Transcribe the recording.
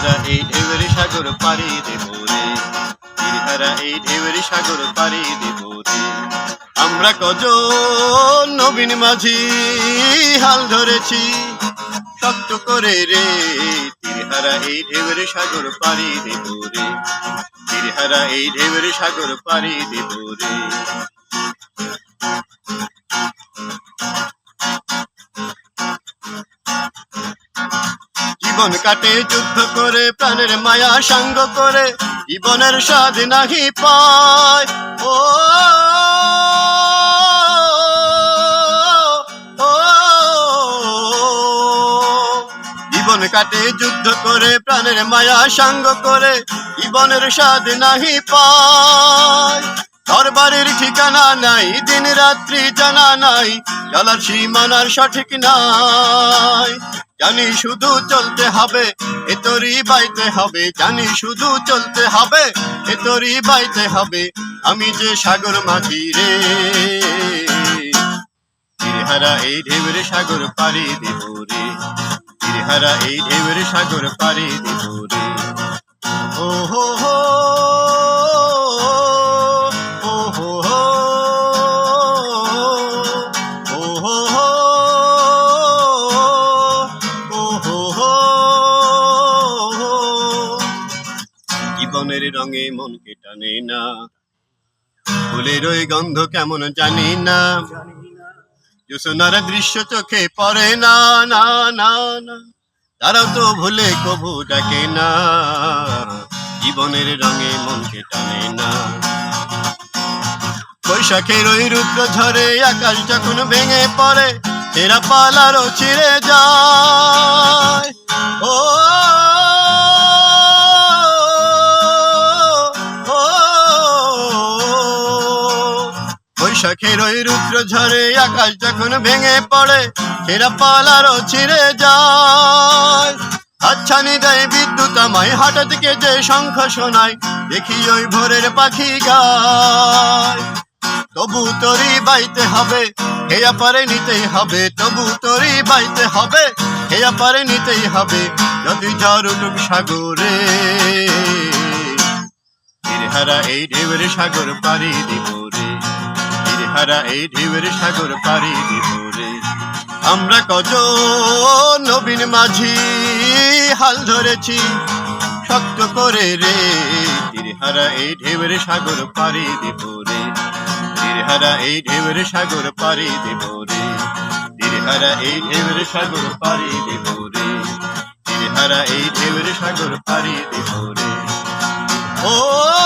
তীরহারা এই ঢেউয়ের সাগর পাড়ি দেব রে। এই ঢেউয়ের সাগর দেব রে। আমরা কজন নবীন মাঝি হাল ধরেছি, শক্ত করে রে। তীরহারা এই ঢেউয়ের সাগর পাড়ি দেব রে। তীরহারা এই ঢেউয়ের সাগর পাড়ি দেব রে। জীবন কাটে, যুদ্ধ করে, প্রাণের মায়া সাঙ্গ করে, জীবনের স্বাদ নাহি পায়। ও জীবন কাটে, যুদ্ধ করে, প্রাণের মায়া সাঙ্গ করে, জীবনের স্বাদ নাহি পায়। দরবারের ঠিকানা নাই দিন রাত্রি জানা নাই চলার সীমানার সঠিক নাই। জানি শুধু চলতে হবে, এ তোরই বাইতে হবে। জানি শুধু চলতে হবে, এ তোরই বাইতে হবে। আমি যে সাগর মাঝি রে তীরহারা এই ঢেউয়ের সাগর পারি দেব রে। তীরহারা এই ঢেউয়ের সাগর পারি দেব রে। ও হো হো, ও ও হো। জীবনের রঙে মনকে টানে না। ফুলের ওই গন্ধ কেমন জানি না। জোসনার দৃশ্য চোখে পড়ে না না না না। তারাও তো ভুলে কবু ডাকে না। জীবনের রঙে মনকে টানে না। বৈশাখের ওই রুদ্র ঝরে আকাশ যখন ভেঙে পড়ে এরা পালারও ছিঁড়ে যায়। ও, বৈশাখের ওই রুদ্র ঝরে আকাশ যখন ভেঙে পড়ে এরা পালারও ছিঁড়ে যায়। হাতছানি দেয় বিদ্যুৎ আমায় হঠাৎ থেকে যে শঙ্খ শোনায়, দেখি ওই ভোরের পাখি গায়। তবু তোরই বাইতে হবে, হেয়া পারে নিতেই হবে, তবু তোরই বাইতে হবে, হেয়া পারে নিতেই হবে, যদি ঝড় উঠুক সাগরে। তীরহারা এই ঢেউয়ের সাগর পাড়ি দিব রে। তীরহারা এই ঢেউয়ের সাগর পাড়ি দিব আমরা কত নবীন মাঝি হাল ধরেছি, শক্ত করে রে। তীরহারা এই ঢেউয়ের সাগর পাড়ি দিব রে তীরহারা এই ঢেউয়ের সাগর পাড়ি দিব রে তীরহারা এই ঢেউয়ের সাগর পাড়ি দিব রে তীরহারা এই ঢেউয়ের সাগর পাড়ি দিব রে ও